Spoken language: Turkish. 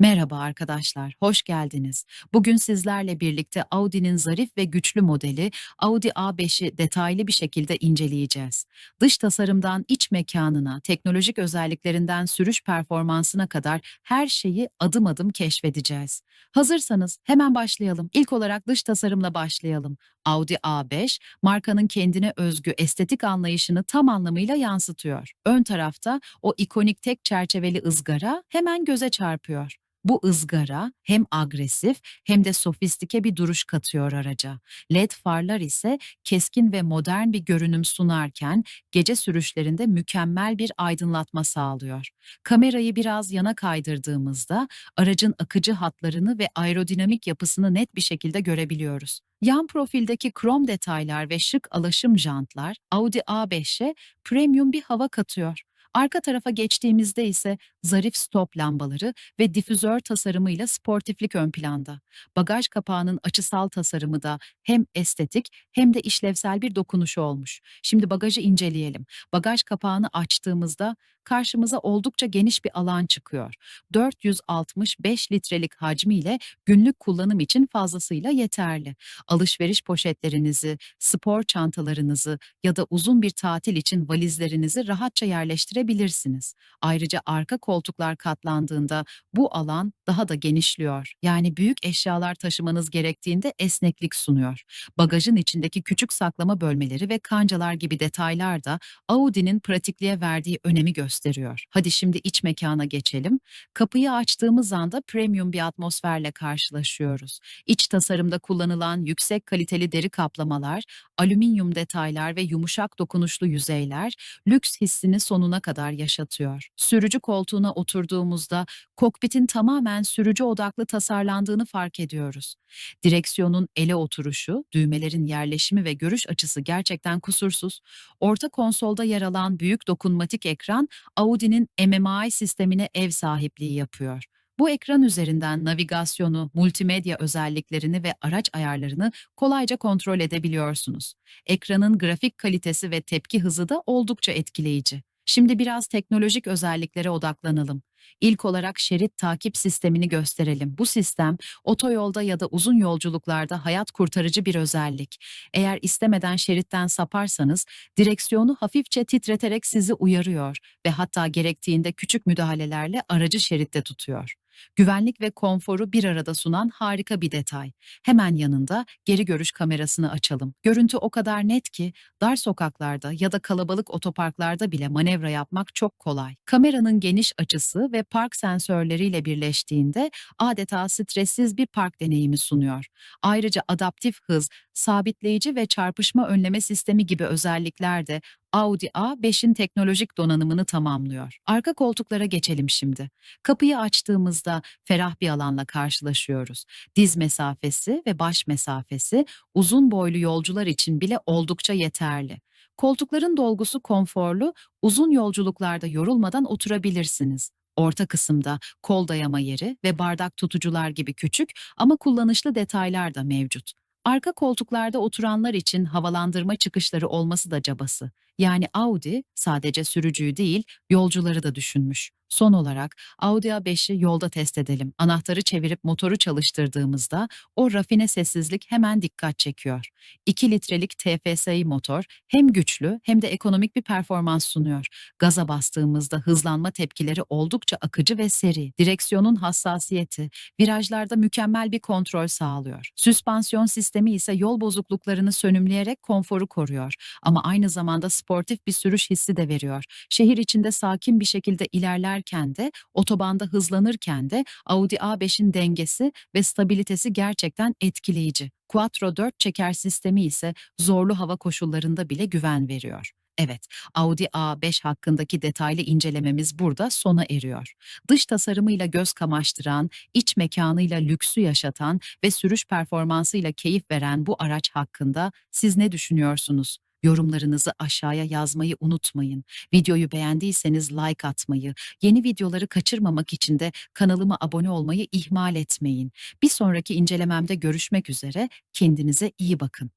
Merhaba arkadaşlar, hoş geldiniz. Bugün sizlerle birlikte Audi'nin zarif ve güçlü modeli Audi A5'i detaylı bir şekilde inceleyeceğiz. Dış tasarımdan iç mekanına, teknolojik özelliklerinden sürüş performansına kadar her şeyi adım adım keşfedeceğiz. Hazırsanız hemen başlayalım. İlk olarak dış tasarımla başlayalım. Audi A5, markanın kendine özgü estetik anlayışını tam anlamıyla yansıtıyor. Ön tarafta o ikonik tek çerçeveli ızgara hemen göze çarpıyor. Bu ızgara hem agresif hem de sofistike bir duruş katıyor araca. LED farlar ise keskin ve modern bir görünüm sunarken gece sürüşlerinde mükemmel bir aydınlatma sağlıyor. Kamerayı biraz yana kaydırdığımızda aracın akıcı hatlarını ve aerodinamik yapısını net bir şekilde görebiliyoruz. Yan profildeki krom detaylar ve şık alaşım jantlar Audi A5'e premium bir hava katıyor. Arka tarafa geçtiğimizde ise zarif stop lambaları ve difüzör tasarımıyla sportiflik ön planda. Bagaj kapağının açısal tasarımı da hem estetik hem de işlevsel bir dokunuşu olmuş. Şimdi bagajı inceleyelim. Bagaj kapağını açtığımızda karşımıza oldukça geniş bir alan çıkıyor. 465 litrelik hacmiyle günlük kullanım için fazlasıyla yeterli. Alışveriş poşetlerinizi, spor çantalarınızı ya da uzun bir tatil için valizlerinizi rahatça yerleştirebilirsiniz. Ayrıca arka koltuklar katlandığında bu alan daha da genişliyor. Yani büyük eşyalar taşımanız gerektiğinde esneklik sunuyor. Bagajın içindeki küçük saklama bölmeleri ve kancalar gibi detaylar da Audi'nin pratikliğe verdiği önemi gösteriyor. Hadi şimdi iç mekana geçelim. Kapıyı açtığımız anda premium bir atmosferle karşılaşıyoruz. İç tasarımda kullanılan yüksek kaliteli deri kaplamalar, alüminyum detaylar ve yumuşak dokunuşlu yüzeyler lüks hissini sonuna kadar yaşatıyor. Sürücü koltuğuna oturduğumuzda kokpitin tamamen sürücü odaklı tasarlandığını fark ediyoruz. Direksiyonun ele oturuşu, düğmelerin yerleşimi ve görüş açısı gerçekten kusursuz. Orta konsolda yer alan büyük dokunmatik ekran Audi'nin MMI sistemine ev sahipliği yapıyor. Bu ekran üzerinden navigasyonu, multimedya özelliklerini ve araç ayarlarını kolayca kontrol edebiliyorsunuz. Ekranın grafik kalitesi ve tepki hızı da oldukça etkileyici. Şimdi biraz teknolojik özelliklere odaklanalım. İlk olarak şerit takip sistemini gösterelim. Bu sistem otoyolda ya da uzun yolculuklarda hayat kurtarıcı bir özellik. Eğer istemeden şeritten saparsanız direksiyonu hafifçe titreterek sizi uyarıyor ve hatta gerektiğinde küçük müdahalelerle aracı şeritte tutuyor. Güvenlik ve konforu bir arada sunan harika bir detay. Hemen yanında geri görüş kamerasını açalım. Görüntü o kadar net ki dar sokaklarda ya da kalabalık otoparklarda bile manevra yapmak çok kolay. Kameranın geniş açısı ve park sensörleriyle birleştiğinde adeta stressiz bir park deneyimi sunuyor. Ayrıca adaptif hız, sabitleyici ve çarpışma önleme sistemi gibi özellikler de Audi A5'in teknolojik donanımını tamamlıyor. Arka koltuklara geçelim şimdi. Kapıyı açtığımızda ferah bir alanla karşılaşıyoruz. Diz mesafesi ve baş mesafesi uzun boylu yolcular için bile oldukça yeterli. Koltukların dolgusu konforlu, uzun yolculuklarda yorulmadan oturabilirsiniz. Orta kısımda kol dayama yeri ve bardak tutucular gibi küçük ama kullanışlı detaylar da mevcut. Arka koltuklarda oturanlar için havalandırma çıkışları olması da cabası. Yani Audi sadece sürücüyü değil, yolcuları da düşünmüş. Son olarak Audi A5'i yolda test edelim. Anahtarı çevirip motoru çalıştırdığımızda o rafine sessizlik hemen dikkat çekiyor. 2 litrelik TFSI motor hem güçlü hem de ekonomik bir performans sunuyor. Gaza bastığımızda hızlanma tepkileri oldukça akıcı ve seri. Direksiyonun hassasiyeti virajlarda mükemmel bir kontrol sağlıyor. Süspansiyon sistemi ise yol bozukluklarını sönümleyerek konforu koruyor ama aynı zamanda sportif bir sürüş hissi de veriyor. Şehir içinde sakin bir şekilde ilerlerken de, otobanda hızlanırken de Audi A5'in dengesi ve stabilitesi gerçekten etkileyici. Quattro 4 çeker sistemi ise zorlu hava koşullarında bile güven veriyor. Evet, Audi A5 hakkındaki detaylı incelememiz burada sona eriyor. Dış tasarımıyla göz kamaştıran, iç mekanıyla lüksü yaşatan ve sürüş performansıyla keyif veren bu araç hakkında siz ne düşünüyorsunuz? Yorumlarınızı aşağıya yazmayı unutmayın. Videoyu beğendiyseniz like atmayı, yeni videoları kaçırmamak için de kanalıma abone olmayı ihmal etmeyin. Bir sonraki incelememde görüşmek üzere, kendinize iyi bakın.